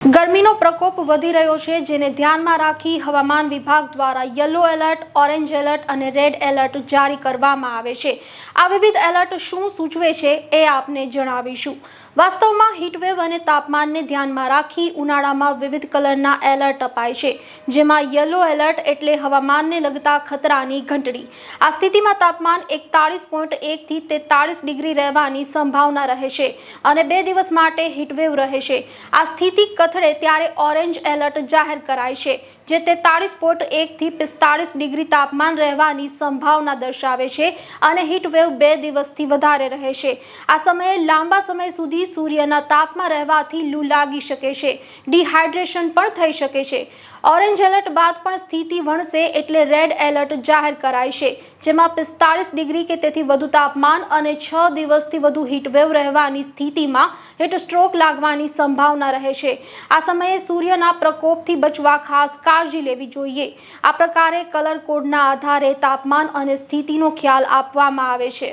ગરમીનો પ્રકોપ વધી રહ્યો છે, જેને ધ્યાનમાં રાખી હવામાન વિભાગ દ્વારા યલો એલર્ટ, ઓરેન્જ એલર્ટ અને રેડ એલર્ટ જારી કરવામાં આવે છે. આ વિવિધ એલર્ટ શું સૂચવે છે એ આપને જણાવીશું. વાસ્તવમાં હીટવેવ અને તાપમાનને ધ્યાનમાં રાખી ઉનાળામાં વિવિધ કલરના એલર્ટ અપાય છે, જેમાં યલો એલર્ટ એટલે હવામાનને લગતા ખતરાની ઘંટડી. આ સ્થિતિમાં તાપમાન એકતાળીસ પોઈન્ટ એકથી તેતાળીસ ડિગ્રી રહેવાની સંભાવના રહે છે અને બે દિવસ માટે હીટવેવ રહે છે આ સ્થિતિ કથળે ત્યારે ઓરેન્જ એલર્ટ જાહેર કરાય છે, જે તેતાળીસ પોઈન્ટ એકથી પિસ્તાળીસ ડિગ્રી તાપમાન રહેવાની સંભાવના દર્શાવે છે અને હીટવેવ બે દિવસથી વધારે રહે છે. આ સમયે લાંબા સમય સુધી સૂર્યના તાપમાં રહેવાથી લૂ લાગી શકે છે, ડિહાઇડ્રેશન પણ થઈ શકે છે. ઓરેન્જ એલર્ટ બાદ પણ સ્થિતિ વણશે એટલે રેડ એલર્ટ જાહેર કરાય છે, જેમાં પિસ્તાળીસ ડિગ્રી કે તેથી વધુ તાપમાન અને છ દિવસથી વધુ હીટવેવ રહેવાની સ્થિતિમાં હીટ સ્ટ્રોક લાગવાની સંભાવના રહે છે. આ સમયે સૂર્યના પ્રકોપથી બચવા ખાસ કાળજી લેવી જોઈએ. આ પ્રકારે કલર કોડના આધારે તાપમાન અને સ્થિતિનો ખ્યાલ આપવામાં આવે છે.